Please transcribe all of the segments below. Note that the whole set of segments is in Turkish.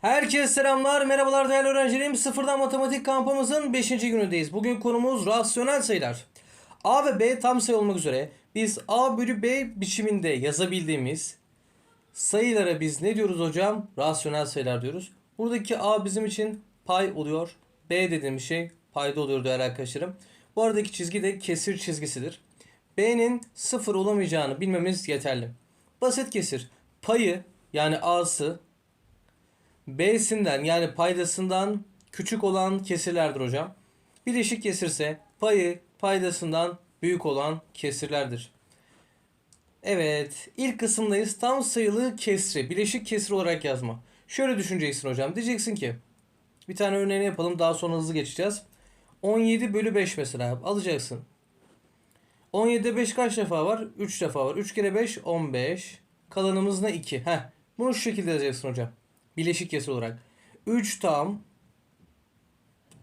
Herkese selamlar, merhabalar değerli öğrencilerim. Sıfırdan matematik kampımızın 5. günündeyiz. Bugün konumuz rasyonel sayılar. A ve B tam sayı olmak üzere biz A bölü B biçiminde yazabildiğimiz sayılara biz ne diyoruz hocam? Rasyonel sayılar diyoruz. Buradaki A bizim için pay oluyor. B dediğimiz şey payda oluyor değerli arkadaşlarım. Bu aradaki çizgi de kesir çizgisidir. B'nin sıfır olamayacağını bilmemiz yeterli. Basit kesir. Payı yani A'sı B'sinden yani paydasından küçük olan kesirlerdir hocam. Bileşik kesirse payı paydasından büyük olan kesirlerdir. Evet, ilk kısımdayız. Tam sayılı kesri, bileşik kesir olarak yazma. Şöyle düşüneceksin hocam. Diyeceksin ki, bir tane örneğini yapalım daha sonra hızlı geçeceğiz. 17 bölü 5 mesela alacaksın. 17'de 5 kaç defa var? 3 defa var. 3 kere 5 15. Kalanımız ne? 2. Heh. Bunu şu şekilde yazacaksın hocam. Bileşik kesir olarak. 3 tam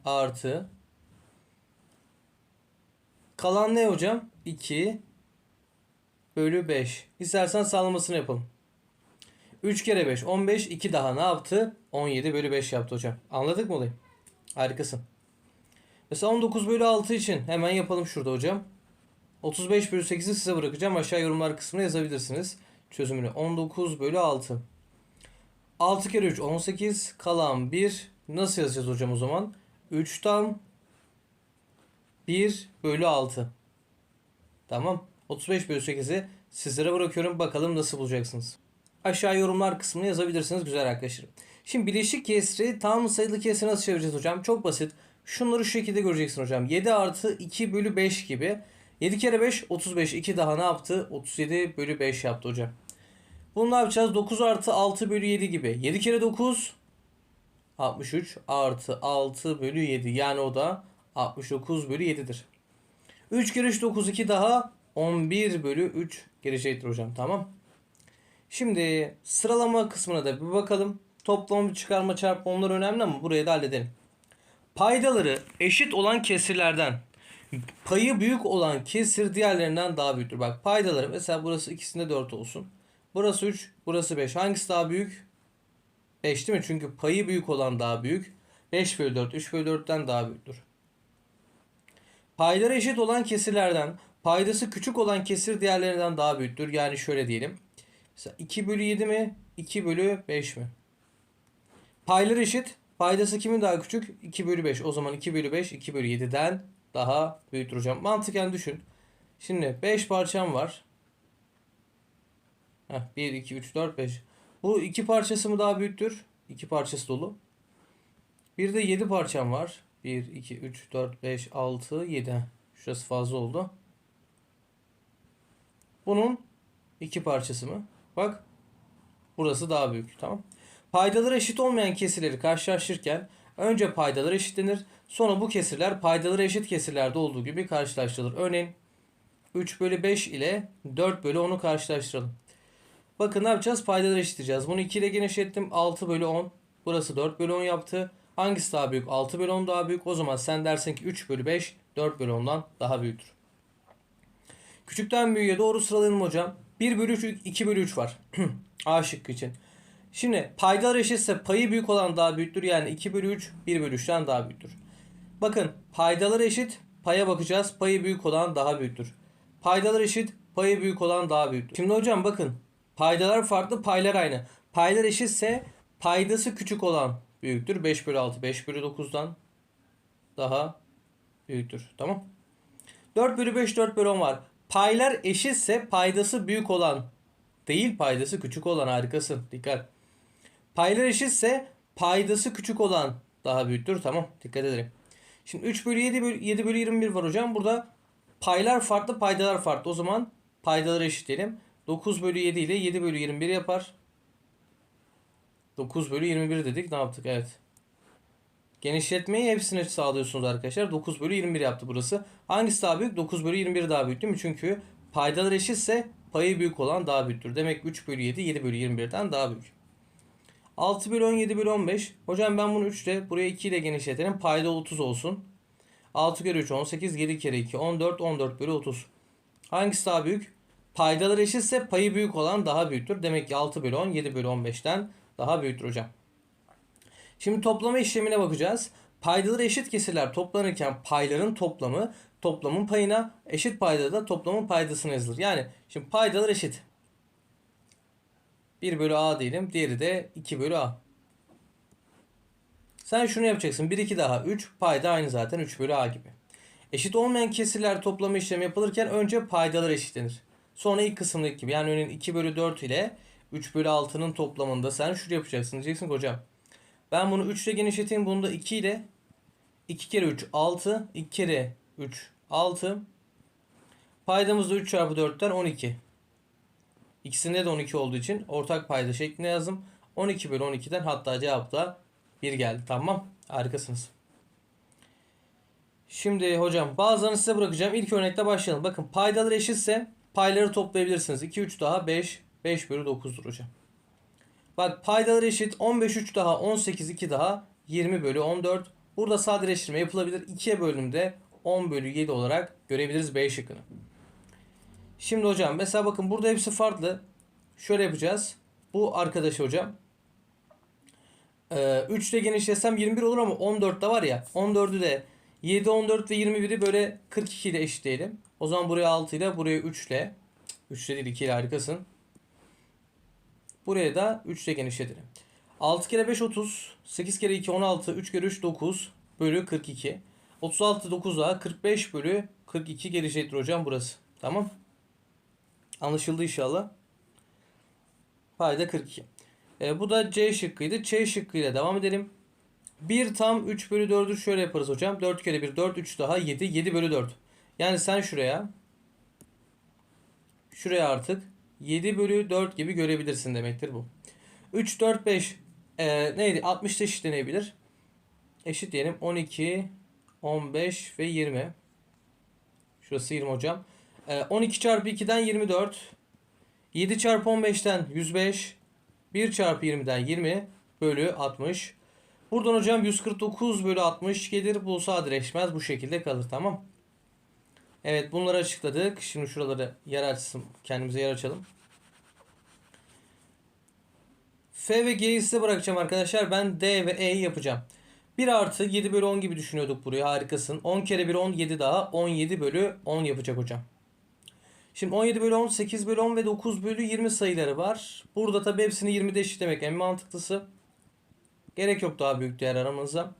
artı kalan ne hocam? 2 bölü 5. İstersen sağlamasını yapalım. 3 kere 5 15 2 daha ne yaptı? 17 bölü 5 yaptı hocam. Anladık mı olayı? Harikasın. Mesela 19 bölü 6 için hemen yapalım şurada hocam. 35 bölü 8'i size bırakacağım. Aşağı yorumlar kısmına yazabilirsiniz çözümünü. 19 bölü 6. 6 kere 3 18 kalan 1 nasıl yazacağız hocam o zaman? 3 tam 1 bölü 6. Tamam. 35 bölü 8'i sizlere bırakıyorum. Bakalım nasıl bulacaksınız. Aşağı yorumlar kısmına yazabilirsiniz güzel arkadaşlarım. Şimdi bileşik kesri tam sayılı kesri nasıl çevireceğiz hocam? Çok basit. Şunları şu şekilde göreceksin hocam. 7 artı 2 bölü 5 gibi. 7 kere 5 35. 2 daha ne yaptı? 37 bölü 5 yaptı hocam. Bunu ne yapacağız? 9 artı 6 bölü 7 gibi. 7 kere 9 63 artı 6 bölü 7. Yani o da 69 bölü 7'dir. 3 kere 3 9 2 daha 11 bölü 3 gelecektir hocam. Tamam. Şimdi sıralama kısmına da bir bakalım. Toplam çıkarma çarpma onlar önemli ama burayı da halledelim. Paydaları eşit olan kesirlerden payı büyük olan kesir diğerlerinden daha büyüktür. Bak paydaları mesela burası ikisinde 4 olsun. Burası 3, burası 5. Hangisi daha büyük? 5 değil mi? Çünkü payı büyük olan daha büyük. 5 bölü 4, 3 bölü 4'ten daha büyüktür. Payları eşit olan kesirlerden paydası küçük olan kesir diğerlerinden daha büyüktür. Yani şöyle diyelim. Mesela 2 bölü 7 mi? 2 bölü 5 mi? Payları eşit. Paydası kimin daha küçük? 2 bölü 5. O zaman 2 bölü 5 2 bölü 7'den daha büyüktür hocam. Mantıken düşün. Şimdi 5 parçam var. Heh, 1, 2, 3, 4, 5. Bu iki parçası mı daha büyüktür? İki parçası dolu. Bir de 7 parçam var. 1, 2, 3, 4, 5, 6, 7. Heh, Şurası fazla oldu. Bunun iki parçası mı? Bak. Burası daha büyük. Tamam. Paydaları eşit olmayan kesirleri karşılaştırırken önce paydalar eşitlenir. Sonra bu kesirler paydaları eşit kesirlerde olduğu gibi karşılaştırılır. Örneğin 3 bölü 5 ile 4 bölü 10'u karşılaştıralım. Bakın ne yapacağız? Paydaları eşitleyeceğiz. Bunu 2 ile genişlettim. 6 bölü 10. Burası 4 bölü 10 yaptı. Hangisi daha büyük? 6 bölü 10 daha büyük. O zaman sen dersin ki 3 bölü 5 4 bölü 10'dan daha büyüktür. Küçükten büyüğe doğru sıralayalım hocam. 1 bölü 3, 2 bölü 3 var. A şıkkı için. Şimdi paydalar eşitse payı büyük olan daha büyüktür. Yani 2 bölü 3 1 bölü 3'ten daha büyüktür. Bakın paydalar eşit paya bakacağız. Payı büyük olan daha büyüktür. Paydalar eşit payı büyük olan daha büyüktür. Şimdi hocam bakın paydalar farklı paylar aynı. Paylar eşitse paydası küçük olan büyüktür. 5 bölü 6 5 bölü 9'dan daha büyüktür. Tamam. 4 bölü 5 4 bölü 10 var. Paylar eşitse paydası büyük olan değil paydası küçük olan harikasın. Dikkat. Paylar eşitse paydası küçük olan daha büyüktür. Tamam. Dikkat edelim. Şimdi 3 bölü 7 bölü, 7 bölü 21 var hocam. Burada paylar farklı paydalar farklı. O zaman paydaları eşitleyelim. 9 bölü 7 ile 7 bölü 21 yapar. 9 bölü 21 dedik. Ne yaptık? Evet. Genişletmeyi hepsine sağlıyorsunuz arkadaşlar. 9 bölü 21 yaptı burası. Hangisi daha büyük? 9 bölü 21 daha büyük değil mi? Çünkü paydalar eşitse payı büyük olan daha büyüktür. Demek 3 bölü 7 7 bölü 21'den daha büyük. 6 bölü 10 7 bölü 15. Hocam ben bunu 3 ile buraya 2 ile genişletelim. Payda 30 olsun. 6 kere 3 18 7 kere 2 14 14 bölü 30. Hangisi daha büyük? Paydalar eşitse payı büyük olan daha büyüktür. Demek ki 6 bölü 10 7 bölü 15'ten daha büyüktür hocam. Şimdi toplama işlemine bakacağız. Paydaları eşit kesirler toplanırken payların toplamı toplamın payına eşit paydada da toplamın paydasına yazılır. Yani şimdi paydalar eşit. 1 bölü a diyelim. Diğeri de 2 bölü a. Sen şunu yapacaksın. 1 2 daha 3 payda aynı zaten 3 bölü a gibi. Eşit olmayan kesirler toplama işlemi yapılırken önce paydalar eşitlenir. Sonra ilk kısımdaki gibi yani örneğin 2 bölü 4 ile 3 bölü 6'nın toplamında sen şunu yapacaksın. Diyeceksin hocam ben bunu 3 ile genişleteyim. Bunu da 2 ile 2 kere 3 6. 2 kere 3 6. Paydamız da 3 çarpı 4'ten 12. İkisinde de 12 olduğu için ortak payda şeklinde yazdım. 12 bölü 12'den hatta cevap da 1 geldi. Tamam. Harikasınız. Şimdi hocam bazılarını size bırakacağım. İlk örnekte başlayalım. Bakın paydalar eşitse payları toplayabilirsiniz. 2 3 daha 5. 5 bölü 9'dur hocam. Bak paydalar eşit. 15 3 daha 18 2 daha 20 bölü 14. Burada sadeleştirme yapılabilir. 2'ye bölümde 10 bölü 7 olarak görebiliriz B şıkkını. Şimdi hocam mesela bakın burada hepsi farklı. Şöyle yapacağız. Bu arkadaş hocam. Ee, 3 ile genişletsem 21 olur ama 14 de var ya. 14'ü de 7, 14 ve 21'i böyle 42 ile eşitleyelim. O zaman buraya 6 ile buraya 3 ile. 3 ile değil 2 ile harikasın. Buraya da 3 ile genişletelim. 6 kere 5 30. 8 kere 2 16. 3 kere 3 9 bölü 42. 36 9 daha 45 bölü 42 gelecektir hocam burası. Tamam. Anlaşıldı inşallah. Payda 42. E, bu da C şıkkıydı. C şıkkıyla devam edelim. 1 tam 3 bölü 4'ü şöyle yaparız hocam. 4 kere 1 4 3 daha 7 7 bölü 4. Yani sen şuraya şuraya artık 7 bölü 4 gibi görebilirsin demektir bu. 3 4 5 e, neydi? 60 eşitlenebilir. Eşit diyelim 12 15 ve 20. Şurası 20 hocam. E, 12 çarpı 2'den 24. 7 çarpı 15'ten 105. 1 çarpı 20'den 20 bölü 60. Buradan hocam 149 bölü 60 gelir. Bu sadeleşmez. Bu şekilde kalır. Tamam. Evet bunları açıkladık. Şimdi şuraları yer açsın. Kendimize yer açalım. F ve G'yi size bırakacağım arkadaşlar. Ben D ve E'yi yapacağım. 1 artı 7 bölü 10 gibi düşünüyorduk burayı. Harikasın. 10 kere 1 10 7 daha. 17 bölü 10 yapacak hocam. Şimdi 17 bölü 10, 8 bölü 10 ve 9 bölü 20 sayıları var. Burada tabi hepsini 20'de eşitlemek en mantıklısı. Gerek yok daha büyük değer aramızda.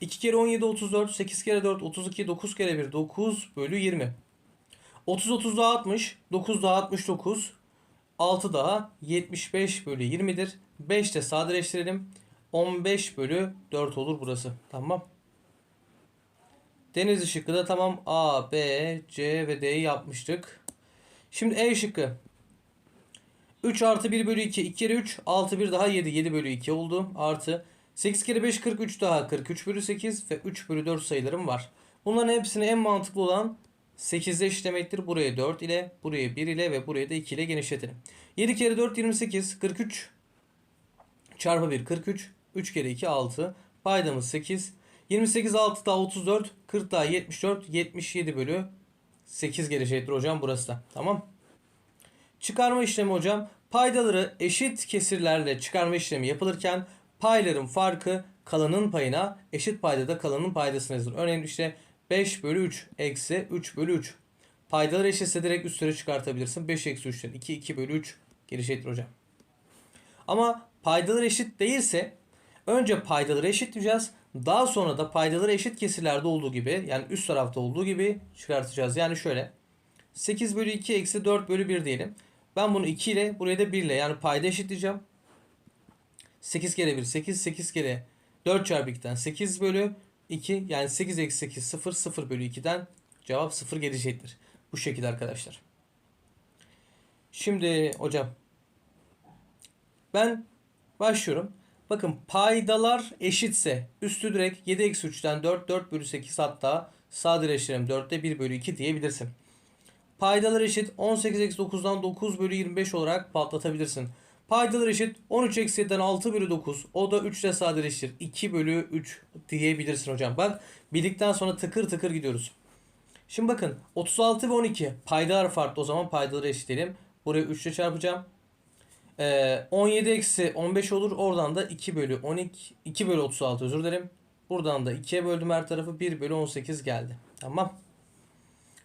2 kere 17 34, 8 kere 4 32, 9 kere 1 9 bölü 20. 30 30 daha 60, 9 daha 69, 6 daha 75 bölü 20'dir. 5 de sadeleştirelim. 15 bölü 4 olur burası. Tamam. Deniz şıkkı da tamam. A, B, C ve D'yi yapmıştık. Şimdi E şıkkı. 3 artı 1 bölü 2. 2 kere 3. 6 1 daha 7. 7 bölü 2 oldu. Artı 8 kere 5 43 daha 43 bölü 8 ve 3 bölü 4 sayılarım var. Bunların hepsini en mantıklı olan 8'de eşitlemektir. Buraya 4 ile, buraya 1 ile ve buraya da 2 ile genişletelim. 7 kere 4 28 43 çarpı 1 43 3 kere 2 6 paydamız 8 28 6 daha 34 40 daha 74 77 bölü 8 gelecektir hocam burası da. Tamam. Çıkarma işlemi hocam. Paydaları eşit kesirlerle çıkarma işlemi yapılırken payların farkı kalanın payına eşit paydada kalanın paydasına yazılır. Örneğin işte 5 bölü 3 eksi 3 bölü 3. Paydalar eşitse direkt üstleri çıkartabilirsin. 5 eksi 3'ten 2 2 bölü 3 gelecektir hocam. Ama paydalar eşit değilse önce paydaları eşitleyeceğiz. Daha sonra da paydaları eşit kesirlerde olduğu gibi yani üst tarafta olduğu gibi çıkartacağız. Yani şöyle 8 bölü 2 eksi 4 bölü 1 diyelim. Ben bunu 2 ile buraya da 1 ile yani payda eşitleyeceğim. 8 kere 1 8 8 kere 4 çarpı 2'den 8 bölü 2 yani 8 eksi 8 0 0 bölü 2'den cevap 0 gelecektir. Bu şekilde arkadaşlar. Şimdi hocam ben başlıyorum. Bakın paydalar eşitse üstü direkt 7 eksi 3'ten 4 4 bölü 8 hatta sadeleştirelim 4'te 1 bölü 2 diyebilirsin. Paydalar eşit 18 eksi 9'dan 9 bölü 25 olarak patlatabilirsin. Paydalar eşit 13 eksi 7'den 6 bölü 9 o da 3 ile sadeleştir 2 bölü 3 diyebilirsin hocam. Bak bildikten sonra tıkır tıkır gidiyoruz. Şimdi bakın 36 ve 12 paydalar farklı o zaman paydaları eşitleyelim. Buraya 3 ile çarpacağım. Ee, 17 eksi 15 olur. Oradan da 2 bölü 12 2 bölü 36 özür dilerim. Buradan da 2'ye böldüm her tarafı 1 bölü 18 geldi. Tamam.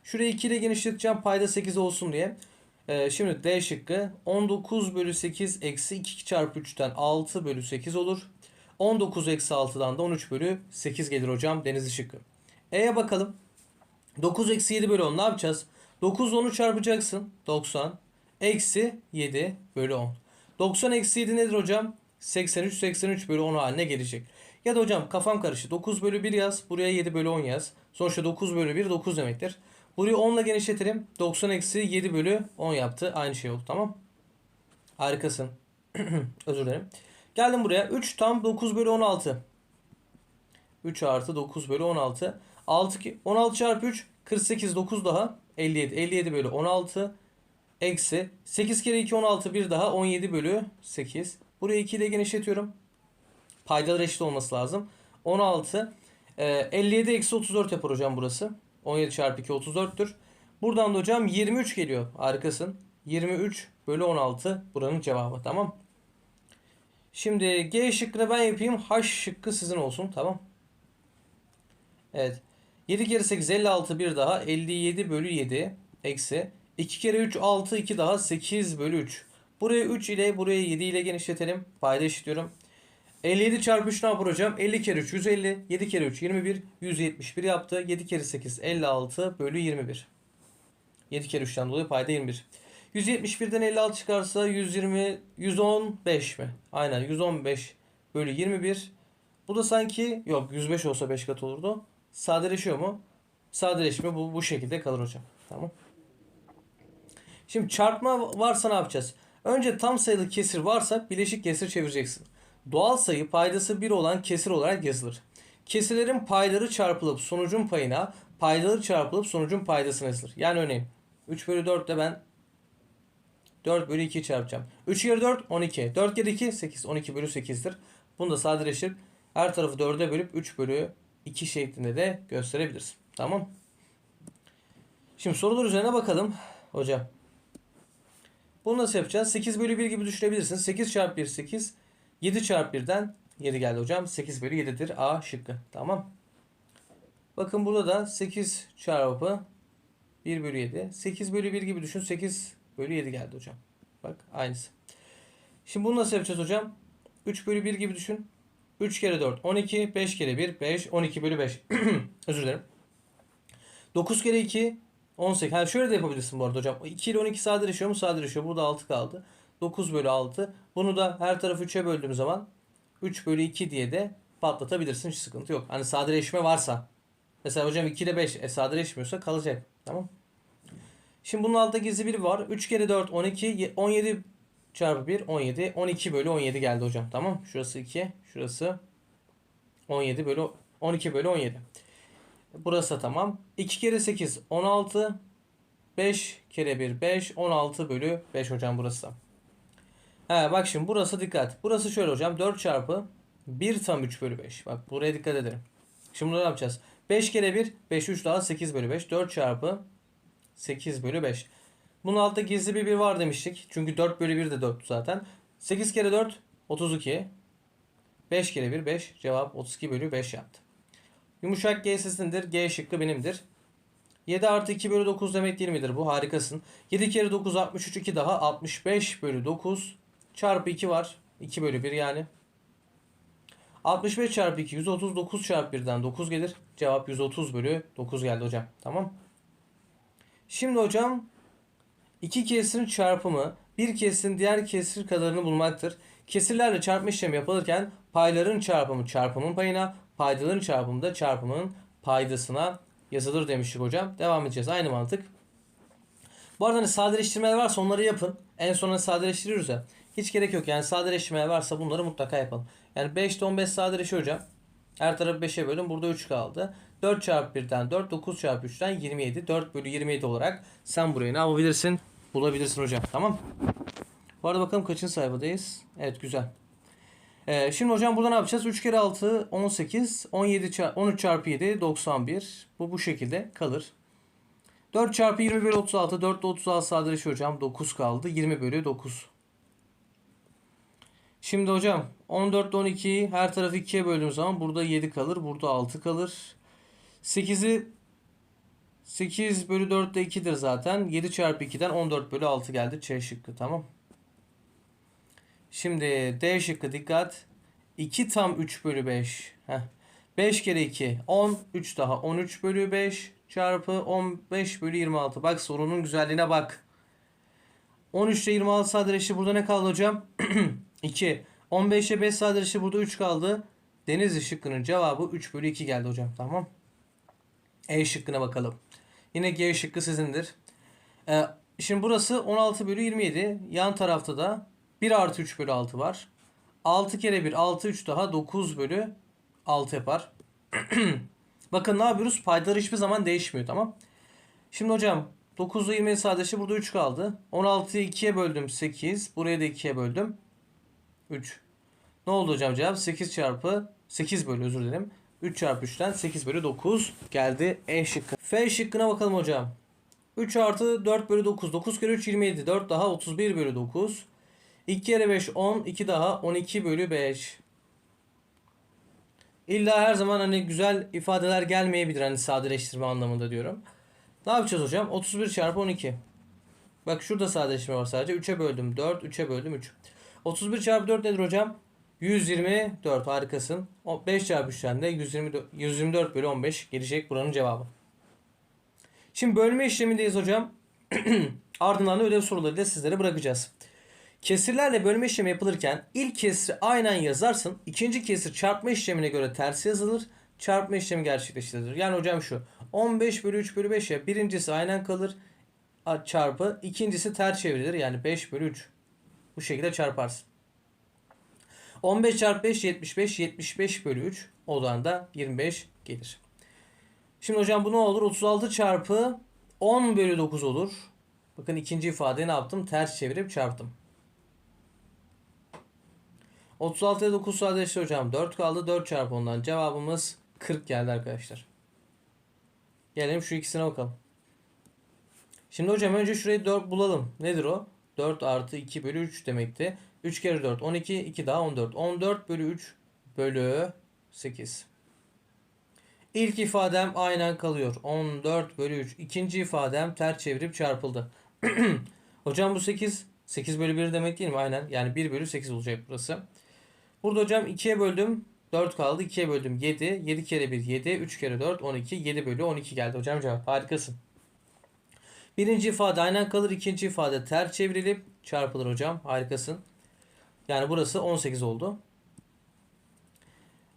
Şurayı 2 ile genişleteceğim payda 8 olsun diye. Ee, şimdi D şıkkı 19 bölü 8 eksi 2 çarpı 3'ten 6 bölü 8 olur. 19 eksi 6'dan da 13 bölü 8 gelir hocam Denizli şıkkı. E'ye bakalım. 9 eksi 7 bölü 10 ne yapacağız? 9 10'u çarpacaksın. 90 eksi 7 bölü 10. 90 eksi 7 nedir hocam? 83 83 bölü 10 haline gelecek. Ya da hocam kafam karıştı. 9 bölü 1 yaz. Buraya 7 bölü 10 yaz. Sonuçta 9 bölü 1 9 demektir. Burayı 10 ile genişletelim. 90 eksi 7 bölü 10 yaptı. Aynı şey oldu tamam. Harikasın. Özür dilerim. Geldim buraya. 3 tam 9 bölü 16. 3 artı 9 bölü 16. 6, ki- 16 çarpı 3 48 9 daha 57. 57 bölü 16 eksi 8 kere 2 16 bir daha 17 bölü 8. Burayı 2 ile genişletiyorum. Paydalar eşit olması lazım. 16 e, 57 eksi 34 yapar hocam burası. 17 çarpı 2 34'tür. Buradan da hocam 23 geliyor. Harikasın. 23 bölü 16 buranın cevabı. Tamam. Şimdi G şıkkını ben yapayım. H şıkkı sizin olsun. Tamam. Evet. 7 kere 8 56 bir daha 57 bölü 7 eksi 2 kere 3 6 2 daha 8 bölü 3. Buraya 3 ile buraya 7 ile genişletelim. Payda eşitliyorum. 57 çarpı 3 ne yapar hocam? 50 kere 3 150. 7 kere 3 21. 171 yaptı. 7 kere 8 56 bölü 21. 7 kere 3'ten dolayı payda 21. 171'den 56 çıkarsa 120 115 mi? Aynen 115 bölü 21. Bu da sanki yok 105 olsa 5 kat olurdu. Sadeleşiyor mu? Sadeleşme bu bu şekilde kalır hocam. Tamam. Şimdi çarpma varsa ne yapacağız? Önce tam sayılı kesir varsa bileşik kesir çevireceksin. Doğal sayı paydası 1 olan kesir olarak yazılır. Kesirlerin payları çarpılıp sonucun payına, paydaları çarpılıp sonucun paydasına yazılır. Yani örneğin 3 bölü 4 de ben 4 bölü 2 çarpacağım. 3 kere 4 12. 4 kere 2 8. 12 bölü 8'dir. Bunu da sadeleştirip her tarafı 4'e bölüp 3 bölü 2 şeklinde de gösterebiliriz. Tamam. Şimdi sorular üzerine bakalım hocam. Bunu nasıl yapacağız? 8 bölü 1 gibi düşünebilirsin. 8 çarpı 1 8. 7 çarpı 1'den 7 geldi hocam. 8 bölü 7'dir A şıkkı. Tamam. Bakın burada da 8 çarpı 1 bölü 7. 8 bölü 1 gibi düşün. 8 bölü 7 geldi hocam. Bak aynısı. Şimdi bunu nasıl yapacağız hocam? 3 bölü 1 gibi düşün. 3 kere 4 12. 5 kere 1 5. 12 bölü 5. Özür dilerim. 9 kere 2 18. Ha şöyle de yapabilirsin bu arada hocam. 2 ile 12 sadeleşiyor mu? Sadeleşiyor. Burada 6 kaldı. 9 bölü 6. Bunu da her tarafı 3'e böldüğüm zaman 3 bölü 2 diye de patlatabilirsin. Hiç sıkıntı yok. Hani sadeleşme varsa. Mesela hocam 2 ile 5 e, sadeleşmiyorsa kalacak. Tamam. Şimdi bunun altında gizli biri var. 3 kere 4 12. 17 çarpı 1 17. 12 bölü 17 geldi hocam. Tamam. Şurası 2. Şurası 17 bölü 12 bölü 17. Burası da tamam. 2 kere 8 16. 5 kere 1 5. 16 bölü 5 hocam burası da. He bak şimdi burası dikkat. Burası şöyle hocam. 4 çarpı 1 tam 3 bölü 5. Bak buraya dikkat edelim. Şimdi ne yapacağız? 5 kere 1 5 3 daha 8 bölü 5. 4 çarpı 8 bölü 5. Bunun altta gizli bir 1 var demiştik. Çünkü 4 bölü 1 de 4 zaten. 8 kere 4 32. 5 kere 1 5. Cevap 32 bölü 5 yaptı. Yumuşak G sesindir. G şıkkı benimdir. 7 artı 2 bölü 9 demek değil midir bu? Harikasın. 7 kere 9 63 2 daha 65 bölü 9 çarpı 2 var. 2 bölü 1 yani. 65 çarpı 2 139 çarpı 1'den 9 gelir. Cevap 130 bölü 9 geldi hocam. Tamam. Şimdi hocam iki kesirin çarpımı bir kesirin diğer kesir kadarını bulmaktır. Kesirlerle çarpma işlemi yapılırken payların çarpımı çarpımın payına, paydaların çarpımı da çarpımın paydasına yazılır demiştik hocam. Devam edeceğiz. Aynı mantık. Bu arada hani sadeleştirmeler varsa onları yapın. En sonunda sadeleştiriyoruz ya. Hiç gerek yok. Yani sadeleştirmeler varsa bunları mutlaka yapalım. Yani 5 ile 15 sadeleşiyor hocam. Her tarafı 5'e bölün. Burada 3 kaldı. 4 çarpı 1'den 4, 9 çarpı 3'ten 27. 4 bölü 27 olarak sen burayı ne yapabilirsin? Bulabilirsin hocam. Tamam. Bu arada bakalım kaçıncı sayfadayız? Evet güzel. Ee, şimdi hocam burada ne yapacağız? 3 kere 6 18 17 çarpı, 13 çarpı 7 91. Bu bu şekilde kalır. 4 çarpı 20 bölü 36 4 ile 36 sadeleşiyor hocam. 9 kaldı. 20 bölü 9. Şimdi hocam 14 ile 12'yi her tarafı 2'ye böldüğüm zaman burada 7 kalır. Burada 6 kalır. 8'i 8 bölü 4 de 2'dir zaten. 7 çarpı 2'den 14 bölü 6 geldi. Ç şıkkı tamam. Şimdi D şıkkı dikkat. 2 tam 3 bölü 5. Heh. 5 kere 2 10. 3 daha 13 bölü 5 çarpı 15 bölü 26. Bak sorunun güzelliğine bak. 13 ile 26 sadeleşti. Burada ne kaldı hocam? 2. 15 ile 5 sadeleşti. Burada 3 kaldı. Denizli şıkkının cevabı 3 bölü 2 geldi hocam. Tamam. E şıkkına bakalım. Yine G şıkkı sizindir. Ee, şimdi burası 16 bölü 27. Yan tarafta da 1 artı 3 bölü 6 var. 6 kere 1 6 3 daha 9 bölü 6 yapar. Bakın ne yapıyoruz? Paydalar hiçbir zaman değişmiyor tamam. Şimdi hocam 9 ile 27 sadeleşti. Burada 3 kaldı. 16'yı 2'ye böldüm 8. Buraya da 2'ye böldüm. 3. Ne oldu hocam cevap? 8 çarpı 8 bölü özür dilerim. 3 çarpı 3'ten 8 bölü 9 geldi E şıkkı. F şıkkına bakalım hocam. 3 artı 4 bölü 9. 9 kere 3 27. 4 daha 31 bölü 9. 2 kere 5 10. 2 daha 12 bölü 5. İlla her zaman hani güzel ifadeler gelmeyebilir hani sadeleştirme anlamında diyorum. Ne yapacağız hocam? 31 çarpı 12. Bak şurada sadeleştirme var sadece. 3'e böldüm 4, 3'e böldüm 3. 31 çarpı 4 nedir hocam? 124 harikasın. O 5 çarpı 3'ten de 124, 124 bölü 15 gelecek buranın cevabı. Şimdi bölme işlemindeyiz hocam. Ardından da ödev sorularıyla sizlere bırakacağız. Kesirlerle bölme işlemi yapılırken ilk kesri aynen yazarsın. ikinci kesir çarpma işlemine göre tersi yazılır. Çarpma işlemi gerçekleştirilir. Yani hocam şu 15 bölü 3 bölü 5 ya birincisi aynen kalır çarpı ikincisi ters çevrilir. Yani 5 bölü 3. Bu şekilde çarparsın. 15 çarpı 5 75 75 bölü 3 odan da 25 gelir. Şimdi hocam bu ne olur? 36 çarpı 10 bölü 9 olur. Bakın ikinci ifadeyi ne yaptım? Ters çevirip çarptım. 36'ya 9 sadeleşti hocam. 4 kaldı. 4 çarpı ondan. Cevabımız 40 geldi arkadaşlar. Gelelim şu ikisine bakalım. Şimdi hocam önce şurayı 4 bulalım. Nedir o? 4 artı 2 bölü 3 demekti. 3 kere 4 12 2 daha 14. 14 bölü 3 bölü 8. İlk ifadem aynen kalıyor. 14 bölü 3. İkinci ifadem ters çevirip çarpıldı. hocam bu 8. 8 bölü 1 demek değil mi? Aynen. Yani 1 bölü 8 olacak burası. Burada hocam 2'ye böldüm. 4 kaldı. 2'ye böldüm 7. 7 kere 1 7. 3 kere 4 12. 7 bölü 12 geldi hocam cevap. Harikasın. Birinci ifade aynen kalır. ikinci ifade ters çevrilip çarpılır hocam. Harikasın. Yani burası 18 oldu.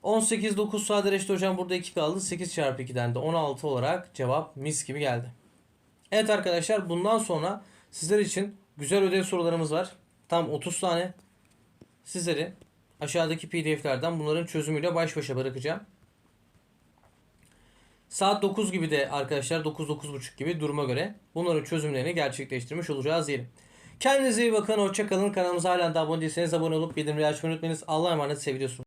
18 9 sadeleşti hocam. Burada 2 kaldı. 8 çarpı 2'den de 16 olarak cevap mis gibi geldi. Evet arkadaşlar bundan sonra sizler için güzel ödev sorularımız var. Tam 30 tane. Sizleri aşağıdaki pdf'lerden bunların çözümüyle baş başa bırakacağım. Saat 9 gibi de arkadaşlar 9-9.30 gibi duruma göre bunların çözümlerini gerçekleştirmiş olacağız diyelim. Kendinize iyi bakın. Hoşçakalın. Kanalımıza halen de abone değilseniz abone olup bildirimleri açmayı unutmayınız. Allah'a emanet seviyorsunuz.